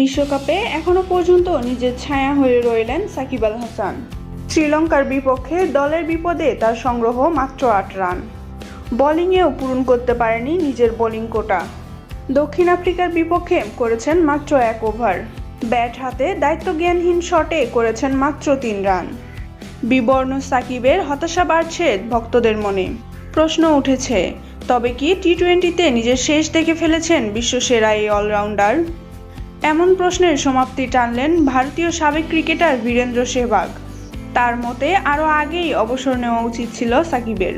বিশ্বকাপে এখনও পর্যন্ত নিজের ছায়া হয়ে রইলেন সাকিব আল হাসান। শ্রীলঙ্কার বিপক্ষে দলের বিপদে তার সংগ্রহ মাত্র আট রান। বোলিংয়েও পূরণ করতে পারেনি নিজের বোলিং কোটা। দক্ষিণ আফ্রিকার বিপক্ষে করেছেন মাত্র এক ওভার। ব্যাট হাতে দায়িত্বজ্ঞানহীন শটে করেছেন মাত্র তিন রান। বিবর্ণ সাকিবের হতাশা বাড়ছে ভক্তদের মনে। প্রশ্ন উঠেছে, তবে কি টি টোয়েন্টিতে নিজের শেষ দেখে ফেলেছেন বিশ্বসেরা এই অলরাউন্ডার? এমন প্রশ্নের সমাপ্তি টানলেন ভারতীয় সাবেক ক্রিকেটার বীরেন্দ্র সেহবাগ। তার মতে আরও আগেই অবসর নেওয়া উচিত ছিল সাকিবের।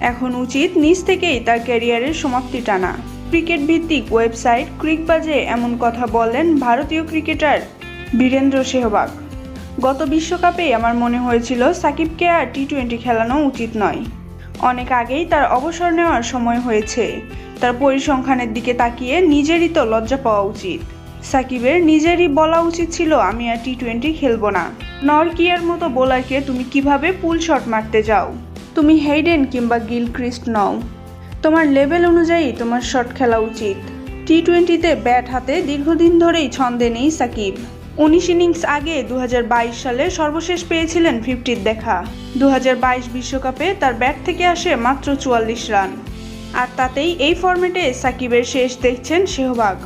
এখন উচিত নিজ থেকেই তার ক্যারিয়ারের সমাপ্তি টানা। ক্রিকেট ভিত্তিক ওয়েবসাইট ক্রিকবাজে এমন কথা বললেন ভারতীয় ক্রিকেটার বীরেন্দ্র সেহবাগ। গত বিশ্বকাপে আমার মনে হয়েছিল সাকিবকে আর টি টোয়েন্টি খেলানো উচিত নয়। অনেক আগেই তার অবসর নেওয়ার সময় হয়েছে। তার পরিসংখ্যানের দিকে তাকিয়ে নিজেরই তো লজ্জা পাওয়া উচিত। সাকিবের নিজেরই বলা উচিত ছিল, আমি আর টি টোয়েন্টি খেলব না। নরকিয়ার মতো বোলারকে তুমি কীভাবে পুল শট মারতে যাও? তুমি হেইডেন কিংবা গিল ক্রিস্ট নও। তোমার লেভেল অনুযায়ী তোমার শট খেলা উচিত। টি টোয়েন্টিতে ব্যাট হাতে দীর্ঘদিন ধরেই ছন্দে নেই সাকিব। উনিশ ইনিংস আগে দু হাজার বাইশ সালে সর্বশেষ পেয়েছিলেন ফিফটির দেখা। দু বিশ্বকাপে তার ব্যাট থেকে আসে মাত্র চুয়াল্লিশ রান। আর তাতেই এই ফরম্যাটে সাকিবের শেষ দেখছেন সেহবাগ